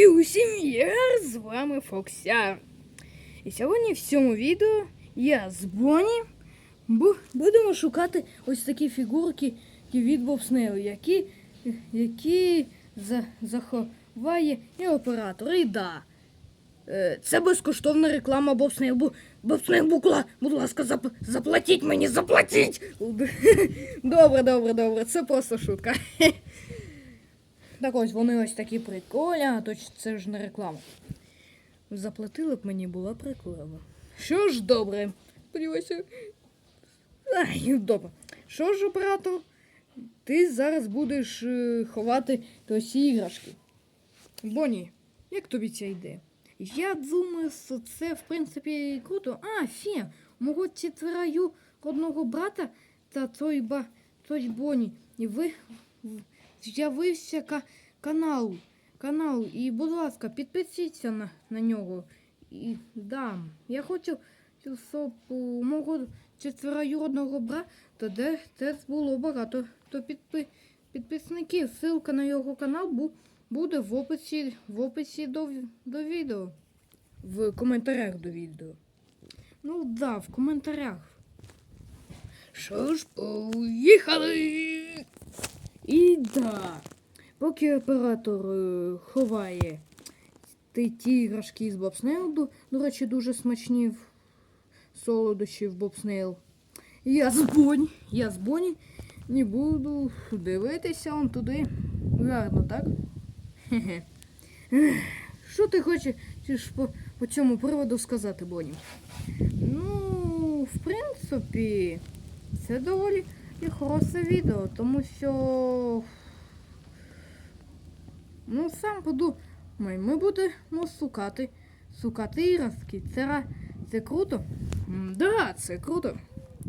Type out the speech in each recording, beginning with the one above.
І усім я з вами Фоксяр. І сьогодні в цьому відео я з Боні бу- будемо шукати ось такі фігурки від Бобснейл, які, які за, заховає і оператор. І да. е, Це безкоштовна реклама Бобснейл. Бу, Бобснейл Букла, будь ласка, зап, заплатіть мені, заплатіть! Добре, добре, добре, це просто шутка. Так ось вони ось такі прикольні, а то це ж не реклама. Заплатили б мені була реклама. Що ж добре. Сподіваюся. Ай, добре. Що ж, оператор? Ти зараз будеш е, ховати ті іграшки. Бонні, як тобі ця ідея? Я думаю, що це в принципі круто. А, фі, мого четвераю одного брата та той ба той Бонні. І ви з'явився ка- канал. Канал. І, будь ласка, підпишіться на, на нього. І да, я хочу, щоб у мого четвероюродного брата де теж було багато то підпи, підписників. Ссылка на його канал бу, буде в описі, в описі до, до відео. В коментарях до відео. Ну да, в коментарях. Що ж, поїхали! І да. Поки оператор е, ховає ті, ті іграшки з Бобснейл, до, речі, дуже смачні в солодощі в Бобснейл. Я з Боні, я з Боні не буду дивитися он туди. Гарно, так? Хе-хе. Що ти хочеш по, по цьому приводу сказати, Боні? Ну, в принципі, це доволі і хороше відео, тому що. Ну, сам подумай, ми будемо шукати, шукати іграшки. Це, це круто? М, Да, це круто.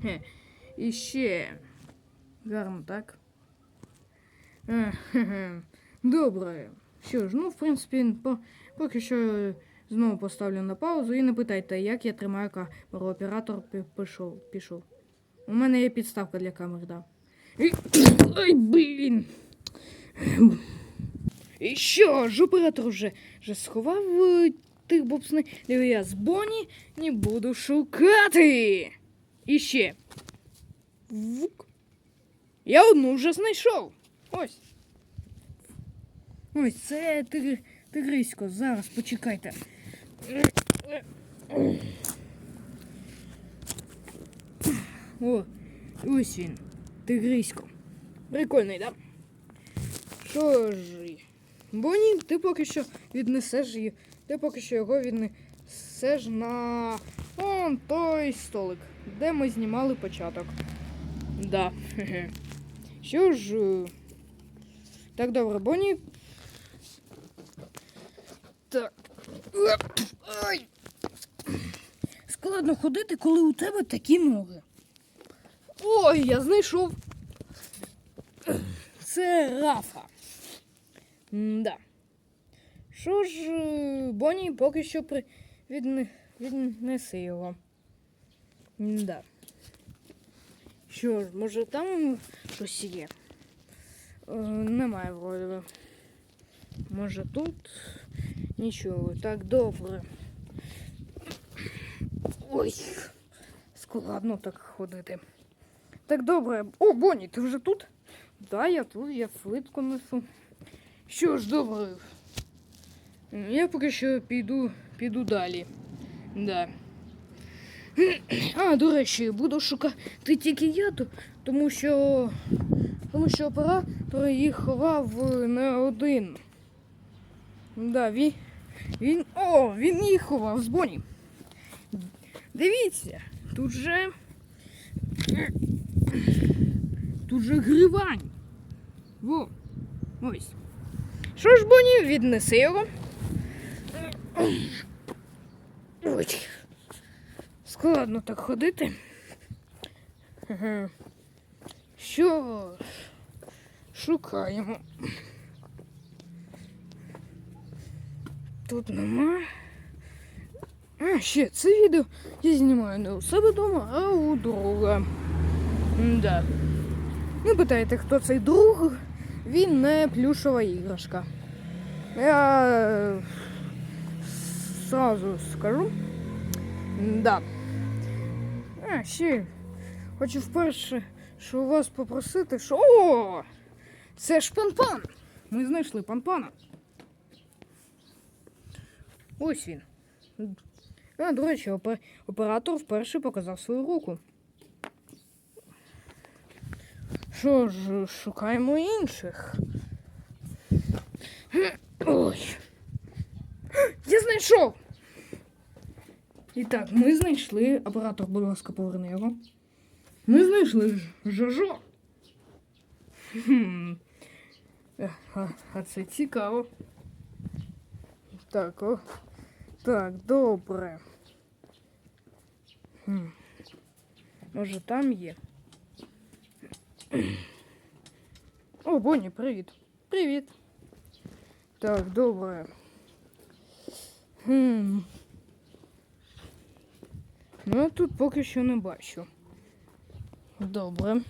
Хе. І ще. Гарно, так? Е, хе-хе. Добре. Що ж, ну, в принципі, по, поки що знову поставлю на паузу і не питайте, як я тримаю камеру. Оператор пішов. пішов. У мене є підставка для камер, да. Ой, блін. І що ж, оператор вже, вже сховав е, тих бобсни, я з Боні не буду шукати. І ще. Вук. Я одну вже знайшов. Ось. Ось це тигр, тигрисько. Зараз почекайте. О, ось він. Тигрисько. Прикольний, да? Що ж. Боні, ти поки що віднесеш її. Ти поки що його віднесеш на он той столик, де ми знімали початок. Да. Що ж. Так, добре, Боні. Так. Оп, Ай. Складно ходити, коли у тебе такі ноги. Ой, я знайшов. Це Рафа. Да. Що ж, е, Бонні поки що при... відне... віднеси його. Да. Що ж, може там щось є? Е, немає вроде. би. Може тут нічого. Так, добре. Ой, складно так ходити. Так добре. О, Бонні, ти вже тут? Да, я тут, я швидко несу. Що ж, добре. Я поки що піду, піду далі. Да. А, до речі, буду шукати тільки я, то- тому що. Тому що оператор їх ховав не один. Да, він. Він. О, він їх ховав з Боні. Дивіться, тут же. Тут же гривань. Во. Ось. Що ж, Боні, віднеси його. Ой. Складно так ходити. Ага. Що шукаємо. Тут нема. А, ще це відео я знімаю не у себе вдома, а у друга. Да. Не питайте, хто цей друг. Він не плюшова іграшка. Я е, сразу скажу. Да. А, ще хочу вперше, що у вас попросити, що. О! Це ж пан-пан! Ми знайшли пан-пана. Ось він. А, до речі, оператор вперше показав свою руку. Що ж, шукаємо інших. Ой. Я знайшов! І так, ми знайшли. Оператор, будь ласка, поверни його. Ми знайшли Жожо. Хм. Е, А, а це цікаво. Так, о. Так, добре. Хм. Може там є. О, Бонні, привіт. Привіт. Так, добре. Хм. Ну, я тут поки що не бачу. Добре.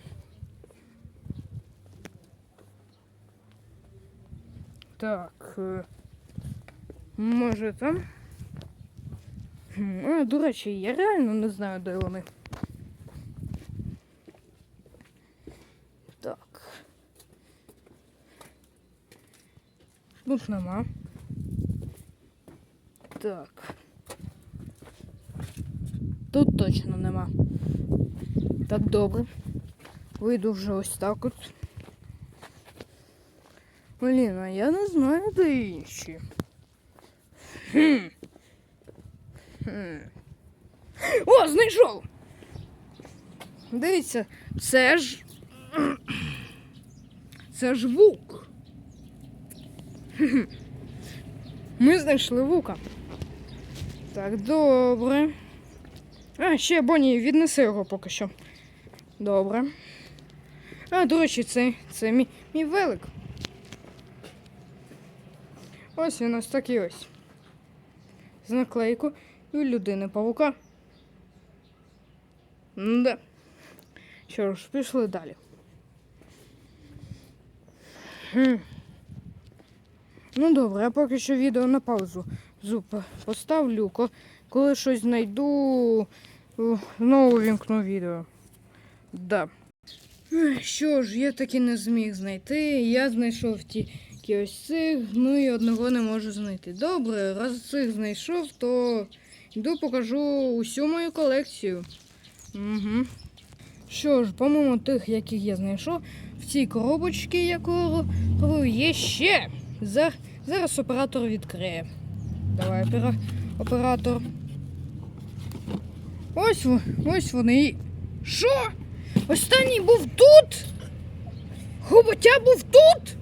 Так. е, Може там? А, до речі, я реально не знаю, де вони. Так. Тут нема. Так. Тут точно нема. Так добре. Вийду вже ось так от. Блін, а я не знаю, де інші. Хм. Хм. О, знайшов! Дивіться, це ж. Це ж вук. Ми знайшли вука. Так, добре. А, ще Бонні, віднеси його поки що. Добре. А, до речі, це, це мій, мій велик. Ось він ось такий ось. З наклейку і людини павука. Да. Що ж, пішли далі. Ну добре, я поки що відео на паузу Зуп поставлю. Коли щось знайду, знову вімкну відео. Да. Що ж, я таки не зміг знайти. Я знайшов тільки ось цих, ну і одного не можу знайти. Добре, раз цих знайшов, то йду покажу усю мою колекцію. Угу. Що ж, помимо тих, яких я знайшов, в цій коробочці, яку є ще. За- Зараз оператор відкриє. Давай, опера... оператор. Ось, ось вони. Що? Останній був тут? Хоботя був тут?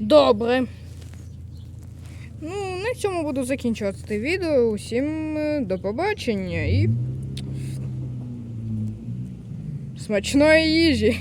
Добре. Ну, на цьому буду закінчувати відео. Усім е, до побачення і. Смачної їжі.